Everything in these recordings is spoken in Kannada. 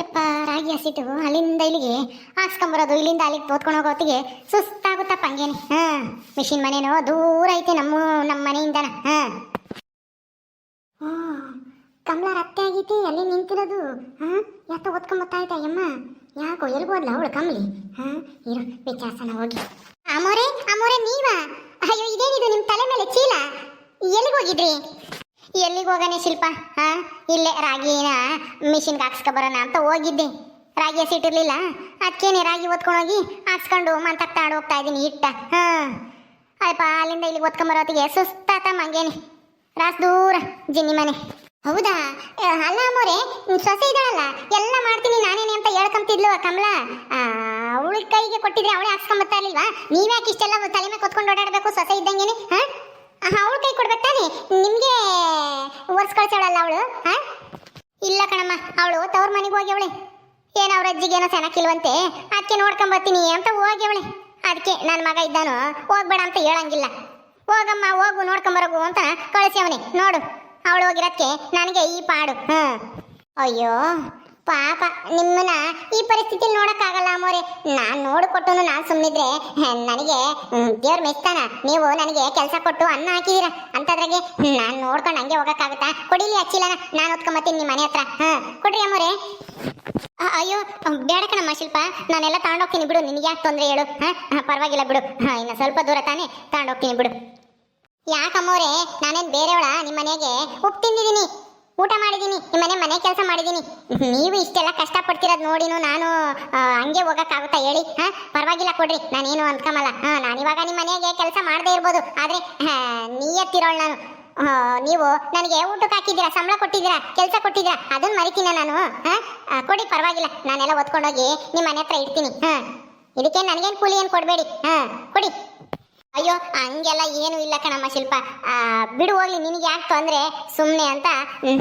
ಯಪ್ಪ, ರಾಗಿ ಹಸಿಟ್ಟು. ಅಲ್ಲಿಂದ ಇಲ್ಲಿಗೆ ಹಾಕ್ಸ್ಕೊಂಬರೋದು ಇಲ್ಲಿಂದ ಅಲ್ಲಿಗೆ ತೋತ್ಕೊಂಡು ಹೋಗೋ ಹೊತ್ತಿಗೆ ಸುಸ್ತಾಗುತ್ತಪ್ಪ ಹಂಗೇನೆ. ಹಾ ಮಿಷಿನ್ ಮನೇನೋ ದೂರ ಐತೆ ನಮ್ಮ ನಮ್ಮ ಮನೆಯಿಂದನ. ಹಾಂ. ಹ್ಞೂ ಕಮಲ ರತ್ತೆ ಆಗೈತಿ, ಅಲ್ಲಿ ನಿಂತಿರೋದು. ಹಾಂ ಯಾತ ಓದ್ಕೊಂಬತ್ತಾ ಐತೆ ಅಯ್ಯಮ್ಮ ಯಾಕೋ ಎಲ್ಗೋದ್ಲ ಅವಳು ಕಮಲಿ? ಹಾ, ಇರು ವಿಚಾರಸನ ಹೋಗಿ. ಅಮೋರೆ ಅಮೋರೆ, ನೀವಾ? ಅಯ್ಯೋ, ಇದೇನಿದು ನಿಮ್ಮ ತಲೆ ಮೇಲೆ ಚೀಲ? ಎಲ್ಲಿಗೆ ಹೋಗಿದ್ರಿ ಎಲ್ಲಿಗೆ ಹೋಗನೆ ಶಿಲ್ಪ? ಹಾ? ಇಲ್ಲೇ ರಾಗಿನ ಮಿಷಿನ್ಗೆ ಹಾಕ್ಸ್ಕೊಬರೋಣ ಅಂತ ಹೋಗಿದ್ದೆ. ರಾಗಿ ಹಸಿಟ್ಟಿರ್ಲಿಲ್ಲ ಅದಕ್ಕೇನೆ ರಾಗಿ ಒತ್ಕೊಂಡೋಗಿ ಹಾಕ್ಸ್ಕೊಂಡು ಮಂತಾಡ ಹೋಗ್ತಾ ಇದ್ದೀನಿ ಇಟ್ಟ ಹಾ. ಅಲ್ಪ ಅಲ್ಲಿಂದ ಇಲ್ಲಿಗೆ ಒತ್ಕೊಂಬರೋತ್ತಿಗೆ ಸುಸ್ತಾತ ಮಂಗೇನೆ ರಾಸ್ ದೂರ, ಜಿನ್ನಿ ಮನೆ. ಹೌದಾ? ಅಲ್ಲ ಅಮ್ಮೋರೆ ಸೊಸೆ ಇದ್ದಾಳಲ್ಲ ಎಲ್ಲ ಮಾಡ್ತೀನಿ ನಾನೇನೆ ಅಂತ ಹೇಳ್ಕೊಂತಿದ್ಲು ಕಮಲ. ಅವಳ ಕೈಗೆ ಕೊಟ್ಟಿದ್ರೆ ಅವಳೇ ಹಾಕ್ಸ್ಕೊಂಬತ್ತಾ ಇರಲಿಲ್ವಾ? ನೀವ್ಯಾಕೆ ಇಷ್ಟೆಲ್ಲ ತಲೆ ಮೇಲೆ ಕೊತ್ಕೊಂಡು ಓಡಾಡಬೇಕು ಸೊಸೆ ಇದ್ದಂಗೆನೆ, ಹಾ? ಅವಳ ಕೈ ಕೊಡ್ಬೇಕು ತಾನೆ? ನಿಮ್ಗೆ ಒರ್ಸ್ ಕಳ್ಸೋಳಲ್ಲ ಅವಳು, ಹಾ? ಇಲ್ಲ ಕಣಮ್ಮ, ಅವಳು ತವ್ರ ಮನೆಗೆ ಹೋಗಿ ಅವಳೆ ಏನು ಅವ್ರ ಅಜ್ಜಿಗೇನೋ ಚೆನ್ನಾಗಿಲ್ವಂತೆ ಅದಕ್ಕೆ ನೋಡ್ಕೊಂಬರ್ತೀನಿ ಅಂತ ಹೋಗಿ ಅವಳೆ ಅದಕ್ಕೆ ನನ್ನ ಮಗ ಇದ್ದಾನು, ಹೋಗ್ಬೇಡ ಅಂತ ಹೇಳಂಗಿಲ್ಲ. ಹೋಗಮ್ಮ, ಹೋಗು ನೋಡ್ಕೊಂಬರೋಗು ಅಂತ ಕಳಿಸಿ ಅವನೇ ನೋಡು, ಅವಳು ಹೋಗಿರೋದಕ್ಕೆ ನನಗೆ ಈ ಪಾಡು ಹ್ಞೂ ಅಯ್ಯೋ ಪಾಪ, ನಿಮ್ಮನ್ನ ಈ ಪರಿಸ್ಥಿತಿ ನೋಡಕ್ಕಾಗಲ್ಲ ಅಮ್ಮೋರೆ ನಾನು ನೋಡಿಕೊಟ್ಟು ನಾನು ಸುಮ್ಮನಿದ್ರೆ ನನಗೆ ದೇವ್ರ ಮೆಚ್ತಾನ. ನೀವು ನನಗೆ ಕೆಲಸ ಕೊಟ್ಟು ಅನ್ನ ಹಾಕಿದೀರ ಅಂತದ್ರಾಗೆ ನಾನು ನೋಡ್ಕೊಂಡು ಹಂಗೆ ಹೋಗಕ್ಕಾಗುತ್ತಾ? ಕೊಡಿಲಿ ಹಚ್ಚಿಲ್ಲನ ನಾನು ಹೊತ್ಕೊಂಬತ್ತೀನಿ ನಿಮ್ಮ ಮನೆ ಹತ್ರ. ಹಾಂ, ಕೊಡ್ರಿ ಅಮ್ಮೋರೆ. ಅಯ್ಯೋ, ಬೇಡ ಕಣಮ್ಮ ಶಿಲ್ಪ. ನಾನೆಲ್ಲ ತಗೊಂಡೋಗ್ತೀನಿ ಬಿಡು ನಿನಗೆ ಯಾಕೆ ತೊಂದರೆ ಹೇಳು. ಹಾ ಪರವಾಗಿಲ್ಲ ಬಿಡು. ಹಾ, ಇನ್ನು ಸ್ವಲ್ಪ ದೂರ ತಾನೇ ತಗೊಂಡೋಗ್ತೀನಿ ಬಿಡು. ಯಾಕಮ್ಮೋರೆ, ನಾನೇನು ಬೇರೆಯವಳ ನಿಮ್ಮ ಮನೆಗೆ? ಉಪ್ಪು ತಿಂದಿದ್ದೀನಿ. ಊಟ ಮಾಡಿದ್ದೀನಿ ಮನೆ ಮನೆ ಕೆಲಸ ಮಾಡಿದ್ದೀನಿ ನೀವು ಇಷ್ಟೆಲ್ಲ ಕಷ್ಟ ಪಡ್ತಿರೋದು ನೋಡಿನು ನಾನು ಹಂಗೆ ಹೋಗಕ್ಕಾಗುತ್ತಾ ಹೇಳಿ? ಹಾ, ಪರವಾಗಿಲ್ಲ ಕೊಡ್ರಿ, ನಾನೇನು ಅಂದ್ಕೊಂಬಲ್ಲ ಹಾ ನಾನಿವಾಗ ನಿಮ್ಮ ಮನೆಗೆ ಕೆಲಸ ಮಾಡದೇ ಇರ್ಬೋದು. ಆದರೆ ನೀಯತ್ತಿರೋಳು ನಾನು. ನೀವು ನನಗೆ ಊಟಕ್ಕೆ ಹಾಕಿದ್ದೀರಾ, ಸಂಬಳ ಕೊಟ್ಟಿದ್ದೀರಾ, ಕೆಲಸ ಕೊಟ್ಟಿದ್ದೀರಾ ಅದನ್ನ ಮರಿತೀನ ನಾನು? ಹಾ ಕೊಡಿ, ಪರವಾಗಿಲ್ಲ. ನಾನೆಲ್ಲ ಒತ್ಕೊಂಡೋಗಿ ನಿಮ್ಮ ಮನೆ ಹತ್ರ ಇಡ್ತೀನಿ. ಹಾ, ಇದಕ್ಕೆ ನನಗೇನು ಕೂಲಿ ಏನು ಕೊಡಬೇಡಿ? ಹಾ, ಕೊಡಿ. ಅಯ್ಯೋ, ಹಂಗೆಲ್ಲ ಏನು ಇಲ್ಲ ಕಣಮ್ಮ ಶಿಲ್ಪ. ಬಿಡು ಹೋಗ್ಲಿ, ನಿನಗೆ ಯಾಕೆ ತೊಂದ್ರೆ? ಸುಮ್ಮನೆ ಅಂತ?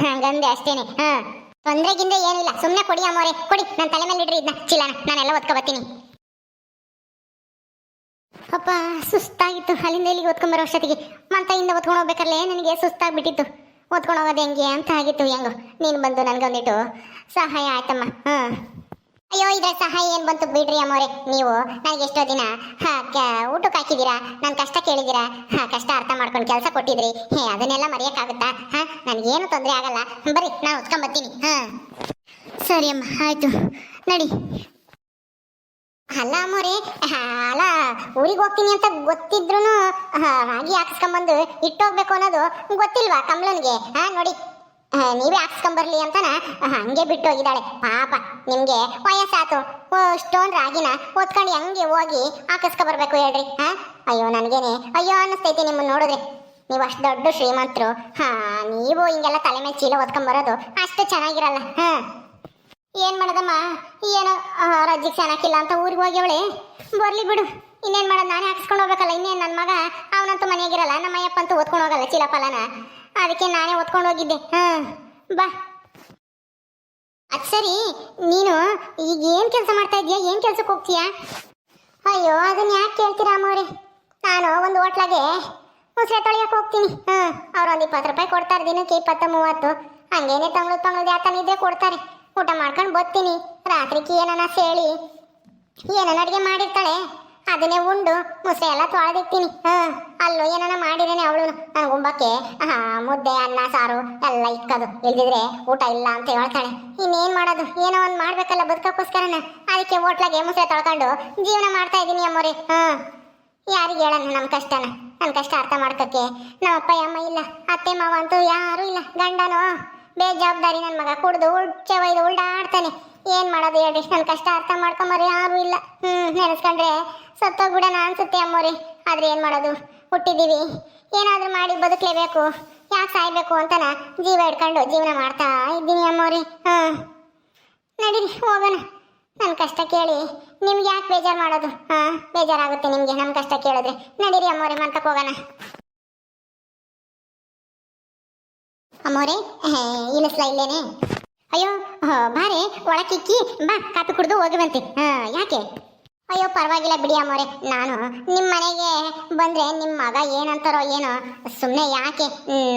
ಹಂಗಂದೆ ಅಷ್ಟೇನೆ. ಹಾ. ತೊಂದ್ರೆಗಿಂದ ಏನಿಲ್ಲ ಸುಮ್ಮನೆ ಕೊಡಿ ಅಮ್ಮೋರೆ, ಕೊಡಿ. ನನ್ನ ತಲೆ ಮೇಲೆ ಇಡ್ರಿ ಇದನ್ನ ಚೀಲನ ನಾನೆಲ್ಲ ಓದ್ಕೊಬತ್ತೀನಿ ಅಪ್ಪ, ಸುಸ್ತಾಗಿತ್ತು. ಅಲ್ಲಿಂದ ಇಲ್ಲಿಗೆ ಓದ್ಕೊಂಬರೋ ಅಷ್ಟೊತ್ತಿಗೆ. ಮಂತೆಯಿಂದ ಓದ್ಕೊಂಡು ಹೋಗ್ಬೇಕಲ್ಲೇ? ನನಗೆ ಸುಸ್ತಾಗ್ಬಿಟ್ಟಿತ್ತು. ಓದ್ಕೊಂಡು ಹೋಗೋದು ಹೆಂಗೆ? ಅಂತ ಆಗಿತ್ತು ಹೆಂಗೋ. ನೀನು ಬಂದು ನನಗೊಂದಿಟ್ಟು ಸಹಾಯ ಆಯ್ತಮ್ಮ. ಹಾಂ. ಅಯ್ಯೋ, ಇದ್ರ ಸಹಾಯ ಏನು ಬಂತು ಬಿಡ್ರಿ ಅಮ್ಮವ್ರೆ? ನೀವು ನನಗೆ ಎಷ್ಟೋ ದಿನ ಊಟಕ್ಕೆ ಹಾಕಿದ್ದೀರಾ? ನನ್ನ ಕಷ್ಟ ಕೇಳಿದ್ದೀರಾ? ಕಷ್ಟ ಅರ್ಥ ಮಾಡ್ಕೊಂಡು ಕೆಲಸ ಕೊಟ್ಟಿದ್ರಿ. ಹೇ, ಅದನ್ನೆಲ್ಲ ಮರೆಯೋಕ್ಕಾಗುತ್ತಾ? ಹಾ, ನನಗೇನು ತೊಂದರೆ ಆಗಲ್ಲ. ಬರ್ರಿ ನಾನು ಹೊತ್ಕೊಂಬರ್ತೀನಿ. ಹಾಂ. ಸರಿ ಅಮ್ಮ, ಆಯಿತು. ನಡಿ. ಅಲ್ಲ ಅಮ್ಮೋರೆ ಅಲ್ಲ, ಊರಿಗೆ ಹೋಗ್ತೀನಿ ಅಂತ ಗೊತ್ತಿದ್ರು ರಾಗಿ ಹಾಕಿಸ್ಕೊಂಬಂದು ಇಟ್ಟೋಗ್ಬೇಕು ಅನ್ನೋದು ಗೊತ್ತಿಲ್ವಾ ಕಮಲನ್ಗೆ ಹಾ, ನೋಡಿ. ನೀವೇ ಹಾಕ್ಸ್ಕೊಂಬರ್ಲಿ ಅಂತನ? ಹಂಗೆ ಬಿಟ್ಟು ಹೋಗಿದ್ದಾಳೆ ಪಾಪ, ನಿಮ್ಗೆ ವಯಸ್ಸಾತು. ಸ್ಟೋನ್ ರಾಗಿನ ಓದ್ಕೊಂಡು ಹಂಗೆ ಹೋಗಿ ಹಾಕಿಸ್ಕೊಬರ್ಬೇಕು ಹೇಳ್ರಿ, ಹಾ? ಅಯ್ಯೋ, ನನಗೇನೆ. ಅಯ್ಯೋ, ಅನ್ನಿಸ್ತೈತಿ ನಿಮ್ಮನ್ನ ನೋಡಿದ್ರೆ. ನೀವು ಅಷ್ಟು ದೊಡ್ಡ ಶ್ರೀಮಂತರು. ಹಾ, ನೀವು ಹಿಂಗೆಲ್ಲ ತಲೆ ಮೇಲೆ ಚೀಲ ಓದ್ಕೊಂಬರೋದು ಅಷ್ಟು ಚೆನ್ನಾಗಿರಲ್ಲ, ಹಾ? ಏನ್ ಮಾಡೋದಮ್ಮ? ಏನೋ ರಜ್ಜಿಗೆ ಚೆನ್ನಾಗಿಲ್ಲ ಅಂತ ಊರಿಗೆ ಹೋಗ್ಯವಳೆ? ಬರ್ಲಿ ಬಿಡು. ಇನ್ನೇನ್ ಮಾಡೋದು? ನಾನೇ ಹಾಕ್ಸ್ಕೊಂಡು ಹೋಗ್ಬೇಕಲ್ಲ. ಇನ್ನೇನು ನನ್ನ ಮಗ? ಅವನಂತೂ ಮನೆಯಾಗಿರಲ್ಲ. ನಮ್ಮ ಅಯ್ಯಪ್ಪ ಅಂತೂ ಓದ್ಕೊಂಡು ಹೋಗಲ್ಲ ಚೀಲ ಫಲನ ಅದಕ್ಕೆ ನಾನೇ ಒತ್ಕೊಂಡು ಹೋಗಿದ್ದೆ. ಹಾ, ಬಾ. ಅದ್ ಸರಿ, ನೀನು ಈಗ ಏನ್ ಕೆಲಸ ಮಾಡ್ತಾ ಇದೀಯಾ? ಏನ್ ಕೆಲ್ಸಕ್ಕೆ ಹೋಗ್ತೀಯಾ? ಅಯ್ಯೋ ಅದನ್ನ ಯಾಕೆ ಕೇಳ್ತೀರಾ ಅಮ್ಮವ್ರೆ? ನಾನು ಒಂದು ಹೋಟ್ಲಾಗೆ ಮುಸ್ರೆ ತೊಳೆಯಕ್ಕೆ ಹೋಗ್ತೀನಿ. ಹಾಂ ಅವ್ರು ಒಂದು ಇಪ್ಪತ್ತು ರೂಪಾಯಿ ಕೊಡ್ತಾರೆ ದಿನಕ್ಕೆ, ಇಪ್ಪತ್ತು, ಮೂವತ್ತು. ಹಂಗೇನೆ ತಂಗಳು ತಂಗಳು ಯಾತನ ಇದ್ರೆ ಕೊಡ್ತಾರೆ. ಊಟ ಮಾಡ್ಕೊಂಡು ಬರ್ತೀನಿ ರಾತ್ರಿಗೆ ಏನನ ಸೇಳಿ ಏನನ್ನ ಅಡುಗೆ ಮಾಡಿರ್ತಾಳೆ. ಅದನ್ನೇ ಉಂಡು ಮುಸೆ ಎಲ್ಲ ತೊಳೆದಿಕ್ತೀನಿ. ಹಾ, ಅಲ್ಲೂ ಏನನ ಮಾಡಿರೇನೆ ಅವಳು ನನಗೆ ಉಂಬಕ್ಕೆ ಹಾ, ಮುದ್ದೆ, ಅನ್ನ, ಸಾರು ಎಲ್ಲ ಇಕ್ಕದು. ಇಲ್ದಿದ್ರೆ ಊಟ ಇಲ್ಲ ಅಂತ ಹೇಳ್ತಾಳೆ. ಇನ್ನೇನ್ ಮಾಡೋದು? ಏನೋ ಒಂದ್ ಮಾಡ್ಬೇಕಲ್ಲ ಬದುಕಕ್ಕೋಸ್ಕರನ. ಅದಕ್ಕೆ ಹೋಟ್ಲಾಗೆ ಮುಸೆ ತೊಳ್ಕೊಂಡು ಜೀವನ ಮಾಡ್ತಾ ಇದೀನಿ ಅಮ್ಮೋರಿ. ಹ್ಮ್ ಯಾರಿಗೆ ಹೇಳೋಣ ನಮ್ಮ ಕಷ್ಟನ? ನನ್ನ ಕಷ್ಟ ಅರ್ಥ ಮಾಡ್ಕೋಕ್ಕೆ. ನಮ್ಮ ಅಪ್ಪ ಅಮ್ಮ ಇಲ್ಲ. ಅತ್ತೆ, ಮಾವ ಅಂತೂ ಯಾರು ಇಲ್ಲ. ಗಂಡನೋ? ಬೇಜವಾಬ್ದಾರಿ ನನ್ನ ಮಗ. ಕುಡ್ದು ಉಳ್ಚೆ ಒಯ್ದು ಉಲ್ಡಾಡ್ತಾನೆ ಏನು ಮಾಡೋದು ಹೇಳ್ರಿ? ನನ್ನ ಕಷ್ಟ ಅರ್ಥ ಮಾಡ್ಕೊಂಬರಿ ಯಾರು ಇಲ್ಲ. ಹ್ಮ್, ನೆನೆಸ್ಕೊಂಡ್ರೆ ಸತ್ತೋಗ್ಬಿಡೋಣ ಅನ್ಸುತ್ತೆ ಅಮ್ಮೋರಿ. ಆದ್ರೆ ಏನು ಮಾಡೋದು? ಹುಟ್ಟಿದೀವಿ ಏನಾದ್ರೂ ಮಾಡಿ ಬದುಕಲೇಬೇಕು. ಯಾಕೆ ಸಾಯ್ಬೇಕು ಅಂತನ ಜೀವ ಇಟ್ಕೊಂಡು ಜೀವನ ಮಾಡ್ತಾ ಇದ್ದೀನಿ ಅಮ್ಮೋರಿ. ಹಾಂ. ನಡೀರಿ, ಹೋಗೋಣ. ನನ್ನ ಕಷ್ಟ ಕೇಳಿ. ನಿಮ್ಗೆ ಯಾಕೆ ಬೇಜಾರು ಮಾಡೋದು? ಹಾ, ಬೇಜಾರಾಗುತ್ತೆ ನಿಮ್ಗೆ ನಮ್ಮ ಕಷ್ಟ ಕೇಳಿದ್ರೆ. ನಡೀರಿ ಅಮ್ಮೋರಿ ಮಂತಕ್ಕೆ ಹೋಗೋಣ. ಅಮ್ಮೋರಿ ಇಲ್ಲ ಇಲ್ಲೇನೆ ಅಯ್ಯೋ ಬಾರೆ, ಒಳಕಿಕ್ಕಿ, ಬಾ, ಕಾಪಿ ಕುಡ್ದು ಹೋಗುವಂತೆ ಹಾ ಯಾಕೆ? ಅಯ್ಯೋ, ಪರವಾಗಿಲ್ಲ ಬಿಡಿ ಅಮ್ಮೋರೆ ನಾನು ನಿಮ್ಮ ಮನೆಗೆ ಬಂದ್ರೆ ನಿಮ್ಮ ಮಗ ಏನಂತಾರೋ ಏನೋ ಸುಮ್ಮನೆ ಯಾಕೆ?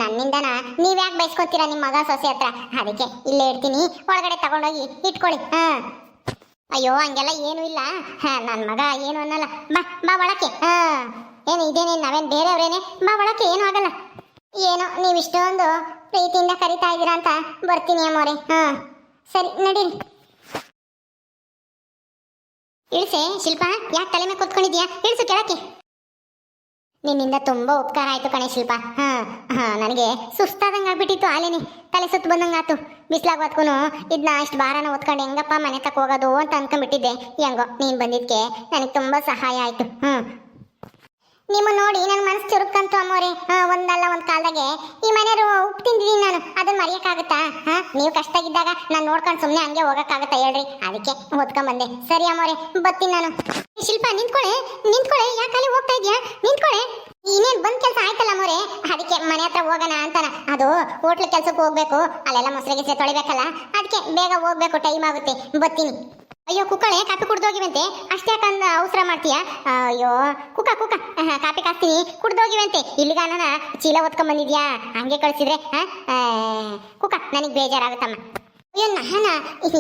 ನನ್ನಿಂದನ ನೀವ್ ಯಾಕೆ ಬೈಸ್ಕೊತೀರಾ ನಿಮ್ಮ ಮಗ ಸೊಸೆ ಹತ್ರ? ಅದಕ್ಕೆ ಇಲ್ಲೇ ಇಡ್ತೀನಿ ಒಳಗಡೆ ತಗೊಂಡೋಗಿ ಇಟ್ಕೊಳ್ಳಿ. ಹಾ ಅಯ್ಯೋ, ಹಂಗೆಲ್ಲ ಏನೂ ಇಲ್ಲ. ಹಾ ನನ್ನ ಮಗ ಏನು ಅನ್ನಲ್ಲ. ಬಾ ಬಾ ಒಳಕ್ಕೆ. ಹಾ ಏನು, ಇದೇನೇ, ನಾವೇನು ಬೇರೆಯವ್ರೇನೆ? ಬಾ ಒಳಕ್ಕೆ, ಏನೂ ಆಗಲ್ಲ. ಏನೋ ನೀವು ಇಷ್ಟೊಂದು ಪ್ರೀತಿಯಿಂದ ಕರಿತಾ ಇದ್ದೀರಾ ಅಂತ ಬರ್ತೀನಿ ಅಮ್ಮೋರೆ. ಹಾ, ಸರಿ, ನಡೀರಿ. ಇಳಿಸೆ, ಶಿಲ್ಪ, ಯಾಕೆ ತಲೆ ಮೇಲೆ ಕೂತ್ಕೊಂಡಿದ್ಯಾ ಇಳಿಸು ಕೆಳಕ್ಕೆ. ನಿನ್ನಿಂದ ತುಂಬಾ ಉಪಕಾರ ಆಯ್ತು ಕಣೆ ಶಿಲ್ಪ. ಹಾ ಹಾ, ನನಗೆ ಸುಸ್ತಾದಂಗೆ ಆಗ್ಬಿಟ್ಟಿತ್ತು ಆಲೇನೆ ತಲೆ ಸುತ್ತು ಬಂದಂಗಾತು. ಬಿಸ್ಲಾಗ ಹೊತ್ಕೊನು ಇದನ್ನ ಅಷ್ಟು ಭಾರನ ಓದ್ಕೊಂಡು ಹೆಂಗಪ್ಪ ಮನೆ ತಕ್ಕ ಹೋಗೋದು ಅಂತ ಅನ್ಕೊಂಡ್ಬಿಟ್ಟಿದ್ದೆ. ಹೆಂಗೋ, ನೀನು ಬಂದಿದ್ಕೆ ನನಗೆ ತುಂಬಾ ಸಹಾಯ ಆಯ್ತು. ಹ್ಮ್ ನಿಮ್ಮ ನೋಡಿ ನನ್ನ ಮನಸ್ಸು ಚುರುಕಂತು ಅಮ್ಮೋರೆ. ಒಂದಲ್ಲ, ಒಂದ್ ಕಾಲದಾಗೆ. ಈ ಮನೆಯವರು ಉಪ್ಪು ತಿಂದಿದ್ದೀನಿ ನಾನು. ಅದನ್ನ ಮರಿಯಕಾಗುತ್ತಾ ಹಾ ನೀವು ಕಷ್ಟಗಿದ್ದಾಗ ನಾನು ನೋಡ್ಕೊಂಡು ಸುಮ್ಮನೆ ಹಂಗೆ ಹೋಗಕ್ಕಾಗತ್ತಾ ಹೇಳ್ರಿ. ಅದಕ್ಕೆ ಓದ್ಕೊಂಡ್ ಬಂದೆ ಸರಿ ಅಮ್ಮೋರೆ ಬರ್ತೀನಿ ನಾನು. ಶಿಲ್ಪ, ನಿಂತ್ಕೊಳೆ. ನಿಂತ್ಕೊಳೆ. ಯಾಕೆ ಅಲ್ಲಿ ಹೋಗ್ತಾ ಇದ್ಯಾ? ನಿಂತ್ಕೊಳೆ. ಇನ್ನೇನ್ ಬಂದ್ ಕೆಲಸ ಆಯ್ತಲ್ಲ ಅಮ್ಮೋರಿ? ಅದಕ್ಕೆ ಮನೆ ಹತ್ರ ಹೋಗೋಣ ಅಂತಾನ. ಅದು ಹೋಟ್ಲ್ ಕೆಲ್ಸಕ್ಕೆ ಹೋಗ್ಬೇಕು. ಅಲ್ಲೆಲ್ಲ ಮೊಸರಿಗೆ ತೊಳಿಬೇಕಲ್ಲ. ಅದಕ್ಕೆ ಬೇಗ ಹೋಗ್ಬೇಕು, ಟೈಮ್ ಆಗುತ್ತೆ. ಬರ್ತೀನಿ ಅಯ್ಯೋ, ಕುಕ್ಕಳೆ ಕಾಪಿ ಕುಡ್ದೋಗಿವಂತೆ. ಅಷ್ಟೇ ಯಾಕಂದ ಅವಸರ ಮಾಡ್ತೀಯಾ? ಅಯ್ಯೋ ಕುಕ್ಕ ಕುಕ್ಕ ಕಾಫಿ ಕಾಸ್ತೀನಿ. ಕುಡ್ದೋಗಿವಂತೆ. ಇಲ್ಲಿಗ ನನ್ನ ಚೀಲ ಹೊತ್ಕೊಂಡ್ ಬಂದಿದ್ಯಾ ಹಂಗೆ ಕಳ್ಸಿದ್ರೆ ಕುಕ್ಕ ನನಗೆ ಬೇಜಾರಾಗುತ್ತಮ್ಮ. ಅಯ್ಯೋ, ನಾನ,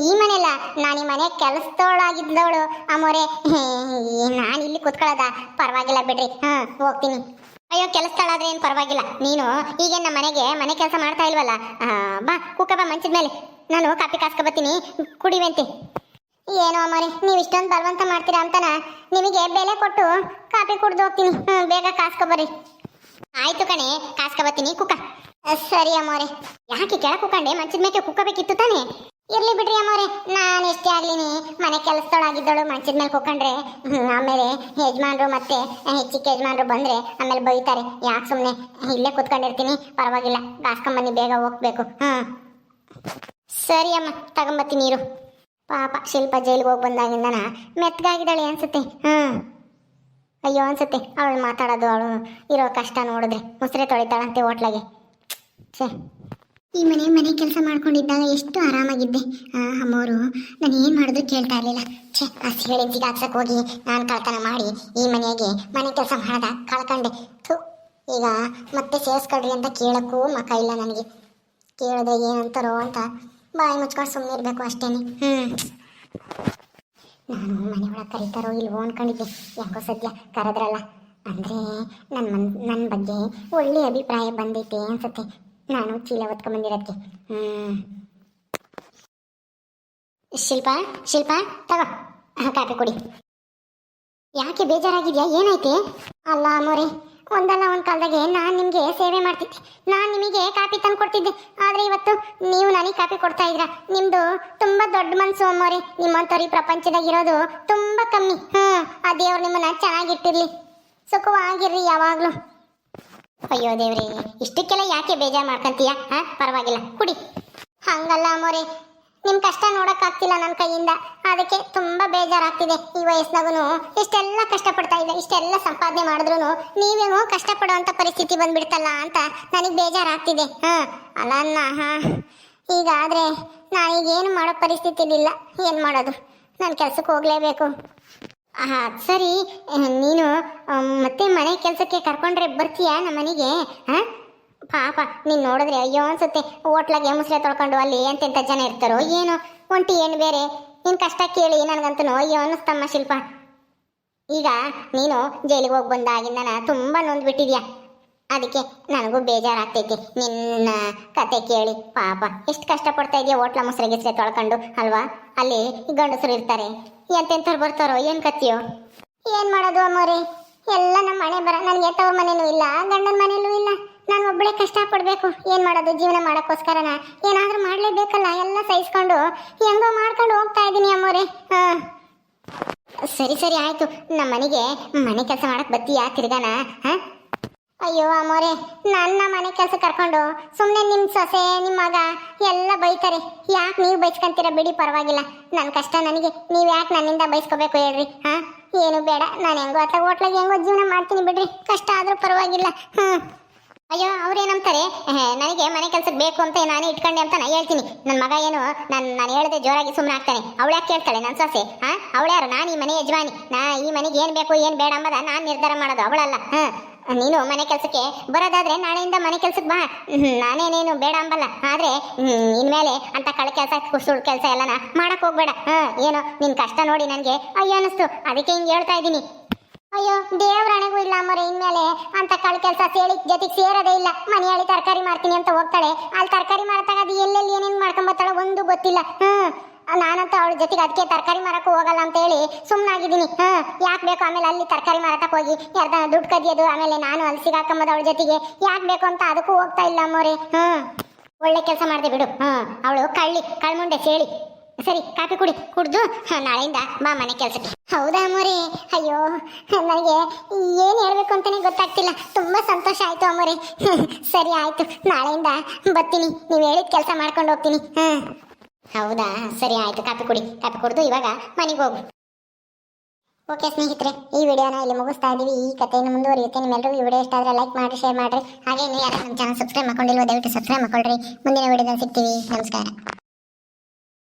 ಈ ಮನೆಯಲ್ಲ, ನಾನು ಈ ಮನೆ ಕೆಲಸದವಳಾಗಿದ್ದವಳು ಅಮ್ಮೋರೆ. ನಾನು ಇಲ್ಲಿ ಕುತ್ಕೊಳ್ಳೋದ ಪರವಾಗಿಲ್ಲ ಬಿಡ್ರಿ. ಹಾ, ಹೋಗ್ತೀನಿ. ಅಯ್ಯೋ, ಕೆಲಸದಳಾದ್ರೆ ಏನು ಪರವಾಗಿಲ್ಲ. ನೀನು ಈಗ ನಮ್ಮ ಮನೆಗೆ ಮನೆ ಕೆಲಸ ಮಾಡ್ತಾ ಇಲ್ವಲ್ಲ? ಬಾ ಕುಕ್ಕ ಬಾ ಮಂಚದ ಮೇಲೆ. ನಾನು ಕಾಪಿ ಕಾಸ್ಕೊಬತ್ತೀನಿ ಕುಡಿವಂತೆ. ಏನೋ ಅಮ್ಮರಿ ನೀವು ಇಷ್ಟೊಂದು ಬಲವಂತ ಮಾಡ್ತೀರಾ ಅಂತನ? ನಿಮಗೆ ಬೆಲೆ ಕೊಟ್ಟು ಕಾಫಿ ಕುಡ್ದು ಹೋಗ್ತೀನಿ. ಹ್ಞೂ ಬೇಗ ಕಾಸ್ಕೊಬರ್ರಿ ಆಯ್ತು ಕಣೆ ಕಾಸ್ಕೊಬತ್ತೀನಿ ಕುಕ್ಕ ಸರಿ ಅಮ್ಮೋರೆ. ಯಾಕೆ ಕೆಳ ಕುಕ್ಕಂಡೆ? ಮಂಚದ ಮೇಲೆ ಕುಕ್ಕಬೇಕಿತ್ತು ತಾನೆ? ಇರ್ಲಿ ಬಿಡ್ರಿ ಅಮ್ಮರೇ, ನಾನು ಎಷ್ಟೇ ಆಗ್ಲಿನಿ, ಮನೆ ಕೆಲಸದೊಳಾಗಿದ್ದಳು ಮಂಚದ ಮೇಲೆ ಕುಕ್ಕಂಡ್ರೆ. ಆಮೇಲೆ ಯಜಮಾನ್ರು ಮತ್ತೆ ಚಿಕ್ಕ ಯಜಮಾನ್ರು ಬಂದ್ರೆ ಆಮೇಲೆ ಬೈತಾರೆ. ಯಾಕೆ ಸುಮ್ಮನೆ ಇಲ್ಲೇ ಕುತ್ಕೊಂಡಿರ್ತೀನಿ, ಪರವಾಗಿಲ್ಲ. ಕಾಸ್ಕೊಂಬನ್ನಿ ಬೇಗ ಹೋಗ್ಬೇಕು. ಹ್ಮ್. ಸರಿ ಅಮ್ಮ, ತಗೊಂಬತ್ತೀನಿ ನೀರು ಪಾಪ ಶಿಲ್ಪ ಜೈಲಿಗೆ ಹೋಗಿ ಬಂದಾಗಿಂದನ ಮೆತ್ತಗಾಗಿದ್ದಾಳೆ ಅನ್ಸುತ್ತೆ. ಹ್ಮ್. ಅಯ್ಯೋ ಅನ್ಸುತ್ತೆ. ಅವಳು ಮಾತಾಡೋದು ಅವಳು ಇರೋ ಕಷ್ಟ ನೋಡಿದ್ರೆ ಮುಸ್ರೆ ತೊಳಿತಾಳಂತೆ ಹೋಟ್ಲಾಗೆ. ಛೇ. ಈ ಮನೆ ಮನೆ ಕೆಲಸ ಮಾಡ್ಕೊಂಡಿದ್ದಾಗ ಎಷ್ಟು ಆರಾಮಾಗಿದ್ದೆ. ಆ, ಅಮ್ಮೋರು ನಾನು ಏನು ಮಾಡಿದ್ರು ಕೇಳ್ತಾ ಇರಲಿಲ್ಲ. ಛೇ ಆ ಸೀಳೆ ಜಿಗಾಕ್ಸಕ್ಕೆ ಹೋಗಿ ನಾನು ಕಳ್ತನ ಮಾಡಿ ಈ ಮನೆಗೆ ಮನೆ ಕೆಲಸ ಮಾಡ್ದ ಕಳ್ಕೊಂಡೆ. ಥು ಈಗ ಮತ್ತೆ ಸೇರಿಸ್ಕೊಳ್ರಿ ಅಂತ ಕೇಳಕ್ಕೂ ಮಕ್ಕ ಇಲ್ಲ ನನಗೆ. ಕೇಳಿದ್ರೆ ಏನಂತಾರೋ ಅಂತ ಬಾಯಿ ಮುಚ್ಕೊಂಡು ಸುಮ್ಮನೆ ಇರಬೇಕು ಅಷ್ಟೇನೆ. ಹ್ಞೂ ಮನೆ ಒಳಗೆ ಕರೀತಾರೋ ಇಲ್ವೋ ಅನ್ಕೊಂಡಿದ್ದೆ. ಯಾಕೋ ಸದ್ಯ ಕರೆದ್ರಲ್ಲ. ಅಂದರೆ ನನ್ನ ಮನ್ ನನ್ನ ಬಗ್ಗೆ ಒಳ್ಳೆಯ ಅಭಿಪ್ರಾಯ ಬಂದೈತೆ ಅನ್ಸುತ್ತೆ. ನಾನು ಚೀಲ ಹೊತ್ಕೊಂಬಂದಿರೋದಕ್ಕೆ ಹ್ಞೂ ಶಿಲ್ಪಾ ಶಿಲ್ಪಾ, ತಗೋ. ಕಾಫಿ ಕುಡಿ. ಯಾಕೆ ಬೇಜಾರಾಗಿದ್ಯಾ? ಏನೈತೆ ಅಲ್ಲ ಮೋರೆ ಒಂದಲ್ಲ ಒಂದು ಕಾಲದಾಗೆ ನಾನು ನಿಮಗೆ ಸೇವೆ ಮಾಡ್ತಿದ್ದೆ. ನಾನು ನಿಮಗೆ ಕಾಪಿ ತಂದು ಕೊಡ್ತಿದ್ದೆ. ಆದರೆ ಇವತ್ತು ನೀವು ನನಗೆ ಕಾಪಿ ಕೊಡ್ತಾ ಇದ್ರ ನಿಮ್ಮದು ತುಂಬ ದೊಡ್ಡ ಮನಸ್ಸು ಅಮ್ಮೋರಿ. ನಿಮ್ಮಂಥವ್ರಿ ಪ್ರಪಂಚದಾಗ ಇರೋದು ತುಂಬ ಕಮ್ಮಿ. ಹ್ಞೂ ಆ ದೇವ್ರು ನಿಮ್ಮನ್ನ ಚೆನ್ನಾಗಿಟ್ಟಿರಲಿ. ಸುಖವಾಗಿರ್ರಿ ಯಾವಾಗಲೂ. ಅಯ್ಯೋ ದೇವ್ರಿ, ಇಷ್ಟಕ್ಕೆಲ್ಲ ಯಾಕೆ ಬೇಜಾರು ಮಾಡ್ಕೊಂತೀಯ? ಹಾಂ, ಪರವಾಗಿಲ್ಲ, ಕುಡಿ. ಹಂಗಲ್ಲ ಅಮ್ಮೋರೆ. ನಿಮ್ ಕಷ್ಟ ನೋಡಕ್ಕಾಗ್ತಿಲ್ಲ ನನ್ನ ಕೈಯಿಂದ. ಅದಕ್ಕೆ ತುಂಬಾ ಬೇಜಾರಾಗ್ತಿದೆ ಈ ವಯಸ್ಸಿನಾಗೂ ಇಷ್ಟೆಲ್ಲ ಕಷ್ಟಪಡ್ತಾ ಇದ್ದೆ, ಇಷ್ಟೆಲ್ಲ ಸಂಪಾದನೆ ಮಾಡಿದ್ರು ನೀವೇನೋ ಕಷ್ಟಪಡುವಂತ ಪರಿಸ್ಥಿತಿ ಬಂದ್ಬಿಡ್ತಲ್ಲ ಅಂತ ನನಗೆ ಬೇಜಾರಾಗ್ತಿದೆ. ಹಾಂ, ಅಲ್ಲ ಅನ್ನ ನಾ ಈಗ ನಾನೀಗೇನು ಮಾಡೋ ಪರಿಸ್ಥಿತಿ ಇಲ್ಲ ಏನು ಮಾಡೋದು? ನಾನು ಕೆಲ್ಸಕ್ಕೆ ಹೋಗ್ಲೇಬೇಕು. ಹಾ ಸರಿ. ನೀನು ಮತ್ತೆ ಮನೆ ಕೆಲಸಕ್ಕೆ ಕರ್ಕೊಂಡ್ರೆ ಬರ್ತೀಯಾ ನಮ್ಮ ಮನೆಗೆ ಹಾ? ಪಾಪ, ನೀನು ನೋಡಿದ್ರೆ ಅಯ್ಯೋ ಅನ್ಸುತ್ತೆ. ಹೋಟ್ಲಾಗೆ ಮುಸ್ರೆ ತೊಳ್ಕೊಂಡು ಅಲ್ಲಿ ಎಂತೆಂಥ ಜನ ಇರ್ತಾರೋ ಏನೋ. ಒಂಟಿ ಏನು ಬೇರೆ? ನಿನ್ ಕಷ್ಟ ಕೇಳಿ ನನಗಂತೂ ಅಯ್ಯೋ ಅನ್ನಿಸ್ತಮ್ಮ ಶಿಲ್ಪ. ಈಗ ನೀನು ಜೈಲಿಗೆ ಹೋಗಿ ಬಂದಾಗಿಂದನ ತುಂಬಾ ನೊಂದ್ಬಿಟ್ಟಿದ್ಯಾ? ಅದಕ್ಕೆ ನನಗೂ ಬೇಜಾರಾಗ್ತೈತಿ. ನಿನ್ನ ಕತೆ ಕೇಳಿ. ಪಾಪ, ಎಷ್ಟು ಕಷ್ಟಪಡ್ತಾ ಇದೆಯಾ ಹೋಟ್ಲ ಮೊಸರು ಗಿಸ್ರೆ ತೊಳ್ಕೊಂಡು, ಅಲ್ವಾ? ಅಲ್ಲಿ ಗಂಡಸರು ಇರ್ತಾರೆ. ಎಂತೆಂಥವ್ರು ಬರ್ತಾರೋ, ಏನು ಕತ್ತಿಯೋ ಏನು ಮಾಡೋದು ಅಮ್ಮೋರಿ? ಎಲ್ಲ ನಮ್ಮ ಮನೆ ಬರ ನನಗೆ ತವ್ರ ಮನೇನೂ ಇಲ್ಲ, ಗಂಡನ ಮನೇಲೂ ಇಲ್ಲ. ನಾನು ಒಬ್ಬಳೇ ಕಷ್ಟ ಪಡಬೇಕು. ಏನು ಮಾಡೋದು? ಜೀವನ ಮಾಡೋಕ್ಕೋಸ್ಕರನ? ಏನಾದರೂ ಮಾಡಲೇಬೇಕಲ್ಲ, ಎಲ್ಲ ಸಹಿಸ್ಕೊಂಡು. ಹೆಂಗೋ ಮಾಡ್ಕೊಂಡು ಹೋಗ್ತಾ ಇದ್ದೀನಿ ಅಮ್ಮೋರೆ. ಹಾಂ ಸರಿ ಸರಿ, ಆಯಿತು. ನಮ್ಮ ಮನೆಗೆ ಮನೆ ಕೆಲಸ ಮಾಡಕ್ಕೆ ಬತ್ತೀಯಾ ತಿರ್ಗಾನ? ಹಾ ಅಯ್ಯೋ ಅಮ್ಮೋರೆ, ನನ್ನ ಮನೆ ಕೆಲಸ ಕರ್ಕೊಂಡು ಸುಮ್ಮನೆ ನಿಮ್ಮ ಸೊಸೆ ನಿಮ್ಮ ಮಗ ಎಲ್ಲ ಬೈತಾರೆ. ಯಾಕೆ ನೀವು ಬೈಸ್ಕೊಂತೀರ ಬಿಡಿ, ಪರವಾಗಿಲ್ಲ. ನನ್ನ ಕಷ್ಟ ನನಗೆ. ನೀವು ಯಾಕೆ ನನ್ನಿಂದ ಬೈಸ್ಕೋಬೇಕು ಹೇಳ್ರಿ ಹಾಂ ಏನು ಬೇಡ. ನಾನು ಹೆಂಗೋ ಅಥವಾ ಹೋಟ್ಲಾಗೆ ಹೆಂಗೋ ಜೀವನ ಮಾಡ್ತೀನಿ ಬಿಡ್ರಿ. ಕಷ್ಟ ಆದರೂ ಪರವಾಗಿಲ್ಲ. ಹ್ಞೂ ಅಯ್ಯೋ ಅವ್ರೇನಂತಾರೆ "ಏಹ್, ನನಗೆ ಮನೆ ಕೆಲಸಕ್ಕೆ ಬೇಕು ಅಂತ ನಾನೇ ಇಟ್ಕೊಂಡೆ ಅಂತ ನಾ ಹೇಳ್ತೀನಿ. ನನ್ನ ಮಗ ಏನು ನಾನು ನಾನು ಹೇಳಿದೆ ಜೋರಾಗಿ ಸುಮ್ಮನೆ ಆಗ್ತಾನೆ. ಯಾಕೆ ಕೇಳ್ತಾಳೆ ನನ್ನ ಸೊಸೆ? ಹಾ? ಅವಳ್ಯಾರು ನಾನು ಈ ಮನೆ ಯಜಮಾನಿ. ನಾ ಈ ಮನೆಗೆ ಏನು ಬೇಕು ಏನು ಬೇಡ ಅಂಬದ ನಾನು ನಿರ್ಧಾರ ಮಾಡೋದು ಅವಳಲ್ಲ. ಹಾ? ನೀನು ಮನೆ ಕೆಲಸಕ್ಕೆ ಬರೋದಾದ್ರೆ ನಾಳೆಯಿಂದ ಮನೆ ಕೆಲಸಕ್ಕೆ ಬಾ. ನಾನೇನೇನು ಬೇಡ ಅಂಬಲ್ಲ. ಆದ್ರೆ ಇನ್ಮೇಲೆ ಅಂತ ಕಳೆ ಕೆಲಸ ಸುಳ್ಳು ಕೆಲಸ ಎಲ್ಲನ ಮಾಡಕ್ ಹೋಗ್ಬೇಡ. ಹಾ ಏನೋ ನಿನ್ ಕಷ್ಟ ನೋಡಿ ನನಗೆ ಅಯ್ಯೋ ಅನ್ನಿಸ್ತು ಅದಕ್ಕೆ ಹಿಂಗೆ ಹೇಳ್ತಾ ಇದ್ದೀನಿ. ಅಯ್ಯೋ ದೇವ್ರಣೆಗೂ ಇಲ್ಲ ಮರೆ ಇನ್ಮೇಲೆ ಅಂತ ಕಳ್ ಕೆಲಸ ಸೇಳಿ, ಜೊತೆಗೆ ಸೇರೋದೇ ಇಲ್ಲ. ಮನೆಯಲ್ಲಿ ತರಕಾರಿ ಮಾಡ್ತೀನಿ ಅಂತ ಹೋಗ್ತಾಳೆ. ಅಲ್ಲಿ ತರಕಾರಿ ಮಾಡ್ತಾಗ ಅದು ಎಲ್ಲೆಲ್ಲಿ ಏನೇನು ಮಾಡ್ಕೊಂಬತ್ತಾಳೆ ಒಂದು ಗೊತ್ತಿಲ್ಲ. ಹ್ಮ್. ನಾನಂತ ಅವಳ ಜೊತೆಗೆ ಅದಕ್ಕೆ ತರಕಾರಿ ಮಾರಕ್ಕೂ ಹೋಗಲ್ಲ ಅಂತ ಹೇಳಿ ಸುಮ್ಮನಾಗಿದ್ದೀನಿ ಹಾ ಯಾಕೆ ಬೇಕು? ಆಮೇಲೆ ಅಲ್ಲಿ ತರಕಾರಿ ಮಾರಕ್ಕೆ ಹೋಗಿ ಯಾರ್ದ ದುಡ್ಡು ಕದಿಯೋದು, ಆಮೇಲೆ ನಾನು ಅಲ್ಲಿ ಸಿಗಾಕಂಬದ ಅವಳ ಜೊತೆಗೆ. ಯಾಕೆ ಬೇಕು ಅಂತ ಅದಕ್ಕೂ ಹೋಗ್ತಾ ಇಲ್ಲ ಅಮ್ಮೋರೆ. ಹ್ಮ್. ಒಳ್ಳೆ ಕೆಲಸ ಮಾಡಿದೆ ಬಿಡು. ಹ್ಮ್. ಅವಳು ಕಳ್ಳಿ, ಕಳ್ಮುಂಡೆ ಸೇಳಿ. ಸರಿ, ಕಾಫಿ ಕುಡಿ, ಕುಡ್ದು ನಾಳೆಯಿಂದ ಬಾ ಮನೆ ಕೆಲಸಕ್ಕೆ. ಹೌದಾ ಅಮ್ಮೋರೆ? ಅಯ್ಯೋ, ನನಗೆ ಏನು ಹೇಳ್ಬೇಕು ಅಂತಾನೆ ಗೊತ್ತಾಗ್ತಿಲ್ಲ. ತುಂಬಾ ಸಂತೋಷ ಆಯ್ತು ಅಮ್ಮೋರೆ. ಸರಿ ಆಯ್ತು, ನಾಳೆಯಿಂದ ಬರ್ತೀನಿ. ನೀವು ಹೇಳಿದ ಕೆಲಸ ಮಾಡ್ಕೊಂಡು ಹೋಗ್ತೀನಿ. ಹಾಂ. ಹೌದಾ? ಸರಿ ಆಯ್ತು, ಕಾಫಿ ಕುಡಿ, ಕಾಫಿ ಕುಡ್ದು ಇವಾಗ ಮನೆಗೆ ಹೋಗು. ಓಕೆ ಸ್ನೇಹಿತರೆ, ಈ ವಿಡಿಯೋನ ಇಲ್ಲಿ ಮುಗಿಸ್ತಾ ಇದ್ದೀವಿ ಈ ಕಥೆಯನ್ನು ಮುಂದುವರಿಯುತ್ತೆ. ನಿಮ್ಮೆಲ್ಲರಿಗೂ ಈ ವಿಡಿಯೋ ಇಷ್ಟ ಆದರೆ ಲೈಕ್ ಮಾಡಿ ಶೇರ್ ಮಾಡಿರಿ. ಹಾಗೆ ಇನ್ನೂ ಯಾರು ನಮ್ಮ ಚಾನಲ್ ಸಬ್ಸ್ಕ್ರೈಬ್ ಮಾಡ್ಕೊಂಡಿಲ್ವೋ, ದಯವಿಟ್ಟು ಸಬ್ಸ್ಕ್ರೈಬ್ ಮಾಡ್ಕೊಳ್ರಿ. ಮುಂದಿನ ವಿಡಿಯೋದಲ್ಲಿ ಸಿಗ್ತೀವಿ. ನಮಸ್ಕಾರ.